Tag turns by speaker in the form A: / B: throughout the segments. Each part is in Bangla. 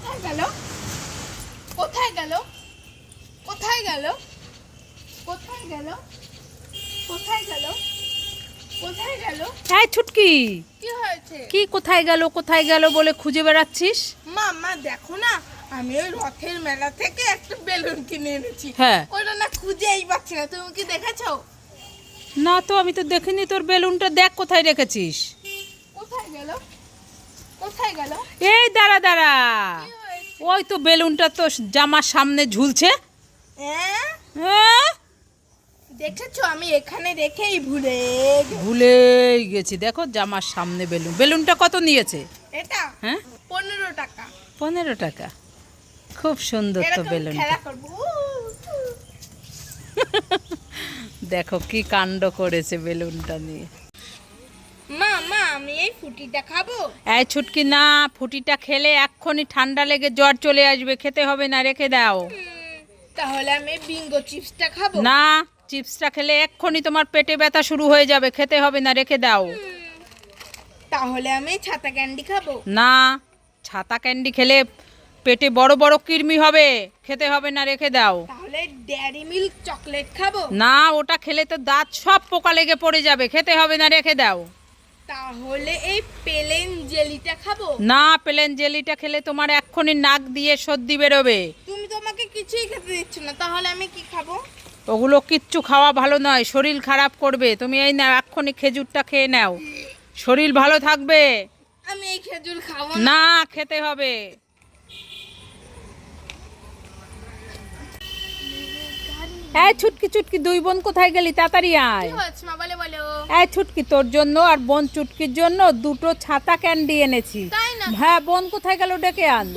A: কোথায় গেল? কোথায় গেল? কোথায় গেল? কোথায় গেল? কোথায় গেল? কোথায় গেল?
B: হ্যাঁ ছুটকি।
A: কি হয়েছে?
B: কি কোথায় গেল কোথায় গেল বলে খুঁজে বেড়াচ্ছিস?
A: মা মা দেখো না আমি ওই রথের মেলা থেকে একটা বেলুন কিনে এনেছি।
B: হ্যাঁ।
A: ওটা না খুঁজেই পাচ্ছি না তুমি কি দেখেছ?
B: না তো আমি তো দেখিনি তোর বেলুনটা দেখ কোথায় রেখেছিস।
A: কোথায় গেল? কোথায় গেল?
B: এই দাঁড়া দাঁড়া। ওই তো বেলুনটা তো জামার সামনে ঝুলছে।
A: দেখেছ? আমি এখানে রেখেই ভুলে।
B: ভুলেই গেছি। দেখো জামার সামনে বেলুন। বেলুনটা কত নিয়েছে?
A: এটা?
B: হ্যাঁ?
A: পনেরো টাকা।
B: পনেরো টাকা। খুব সুন্দর তো বেলুনটা। দেখো কি কাণ্ড করেছে বেলুনটা নিয়ে।
A: ফুটিটা খাব
B: এই ছুটকি না ফুটিটা খেলে এক্ষুনি ঠান্ডা লেগে জ্বর চলে আসবে খেতে হবে না রেখে দাও।
A: তাহলে আমি বিঙ্গো চিপসটা খাব?
B: না চিপসটা খেলে এক্ষুনি তোমার পেটে ব্যথা শুরু হয়ে যাবে খেতে হবে না রেখে দাও।
A: তাহলে আমি ছাতা ক্যান্ডি খাব?
B: না ছাতা ক্যান্ডি খেলে পেটে বড় বড় কৃমি হবে খেতে হবে না রেখে দাও।
A: তাহলে ড্যারি মিল্ক চকলেট খাব?
B: না ওটা খেলে তো দাঁত সব পোকা লেগে পড়ে যাবে খেতে হবে না রেখে দাও।
A: তাহলে এই পেলেন জেলিটা খাব?
B: না প্লেন জেলিটা খেলে তোমার এক্ষুনি নাক দিয়ে সর্দি বেরোবে।
A: তুমি তো আমাকে কিছুই খেতে দিচ্ছ না তাহলে আমি কি খাব?
B: ওগুলো কিচ্ছু খাওয়া ভালো নয় শরীর খারাপ করবে। তুমি এই না এক্ষুনি খেজুরটা খেয়ে নাও। শরীর ভালো থাকবে।
A: আমি এই খেজুর খাব না।
B: না খেতে হবে। এই ছুটকি চুটকি দুই বোন কোথায় গেলি? তাড়াতাড়ি আয়।
A: বলে বলো।
B: এই ছুটকি তোর জন্য আর বোন চুটকির জন্য দুটো ছাতা ক্যান্ডি এনেছি। হ্যাঁ বোন কোথায় গেল ডেকে আন।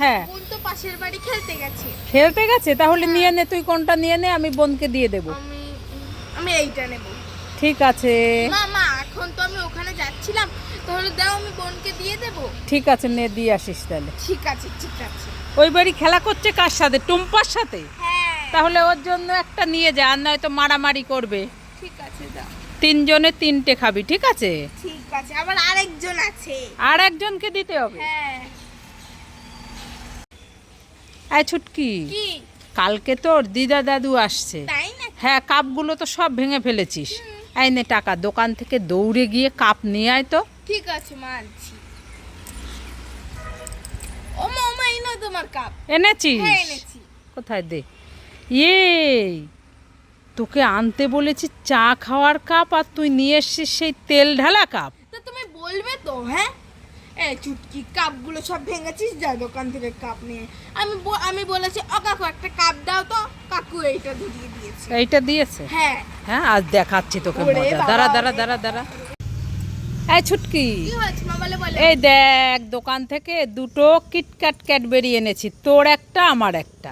B: হ্যাঁ।
A: বোন তো পাশের বাড়ি খেলতে গেছে।
B: খেলতে গেছে? তাহলে নিয়ে নে তুই কোনটা নিয়ে নে আমি বোনকে দিয়ে দেবো।
A: আমি আমি এইটা নেব।
B: ঠিক আছে।
A: মা মা এখন তো আমি ওখানে যাচ্ছিলাম। তাহলে দাও আমি বোনকে দিয়ে দেব।
B: ঠিক আছে নে দিয়ে আসিস তাহলে।
A: ঠিক আছে ঠিক আছে।
B: ওই বাড়ি খেলা করছে কার সাথে? টুম্পার সাথে?
A: হ্যাঁ
B: তাহলে ওর জন্য একটা নিয়ে যা আর নয়তো মারামারি করবে।
A: ঠিক আছে দাও।
B: তিনজনে তিনটে খাবি ঠিক আছে?
A: ঠিক আছে আবার আরেকজন আছে।
B: আর একজনকে দিতে হবে?
A: হ্যাঁ।
B: এই ছুটকি
A: কি?
B: কালকে তোর দিদা দাদু আসছে।
A: তাই না
B: হ্যাঁ কাপগুলো তো সব ভেঙে ফেলেছিস। এই নে টাকা দোকান থেকে দৌড়ে গিয়ে কাপ নিয়ে আয় তো।
A: ঠিক আছে মানছি। ও মা ও মা এই তোমার কাপ।
B: এনেছিস?
A: হ্যাঁ এনেছি।
B: কোথায় দে? ইয়ে তোকে আনতে বলেছি চা খাওয়ার কাপ আর তুই নিয়ে এসছিস সেই তেল ঢালা কাপ।
A: তো তুমি বলবে তো হ্যাঁ? এই চুটকি কাপগুলো সব ভেঙেছিস? যা দোকান থেকে কাপ নিয়ে আমি আমি বলেছি ও কাকু একটা কাপ দাও তো। কাকু এইটা ধরিয়ে দিয়েছে।
B: এইটা দিয়েছে?
A: হ্যাঁ।
B: হ্যাঁ আজ দেখাচ্ছি তোকে মজা। দাঁড়া দাঁড়া দাঁড়া দাঁড়া। এই ছুটকি? এই দেখ দোকান থেকে দুটো কিটক্যাট ক্যাডবেরি এনেছি। তোর একটা আমার একটা।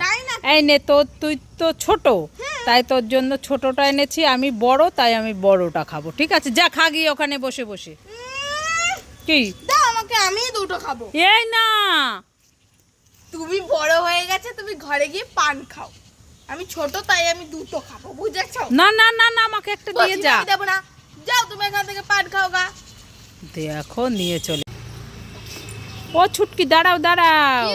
B: এই নে তোর তুই তো ছোট। তাই তোর জন্য ছোটটা এনেছি আমি বড় তাই আমি বড়টা খাব। ঠিক আছে যা খা গিয়ে ওখানে বসে বসে। কি?
A: আমাকে আমি দুটো খাব।
B: এই না।
A: তুমি বড় হয়ে গেছে তুমি ঘরে গিয়ে পান খাও। আমি ছোট তাই আমি দুটো খাব বুঝেছ?
B: না না না না আমাকে একটা দিয়ে যা।
A: দেবো না। যাও তুমি এখান থেকে পান খাও গা।
B: দেখো নিয়ে চলে। ও ছুটকি দাঁড়াও দাঁড়াও।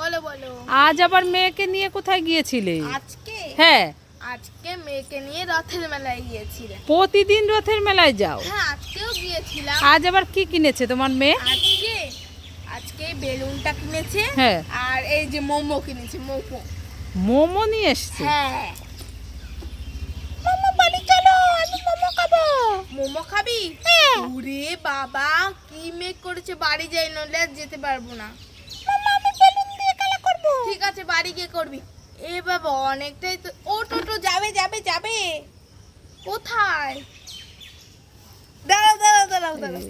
A: বলো বলো।
B: আজ আবার মেয়েকে নিয়ে কোথায় গিয়েছিলে?
A: আজকে?
B: হ্যাঁ।
A: আজকে মেয়েকে নিয়ে রথের মেলায় গিয়েছিলাম
B: প্রতিদিন রথের মেলায় যাও।
A: হ্যাঁ আজকেও গিয়েছিলাম।
B: আজ আবার কি কিনেছে তোমার মেয়ে?
A: আজকে আজকে বেলুনটা কিনেছে।
B: হ্যাঁ।
A: আর এই যে মোমো কিনেছে মোমো।
B: মোমো নিয়ে এসছে?
A: হ্যাঁ মোমো বাড়ি চলো আমি মোমো খাব মোমো খাবি? ওরে বাবা কি মেক করেছে? বাড়ি যাই নলে আর যেতে পারব না। আমি বেলুন দিয়ে খেলা করব। ঠিক আছে বাড়ি গিয়ে করবি। এ বাবা অনেকটাই তো ও টোটো যাবে যাবে যাবে। কোথায়? দাঁড়াও দাঁড়াও দাঁড়াও দাঁড়াও।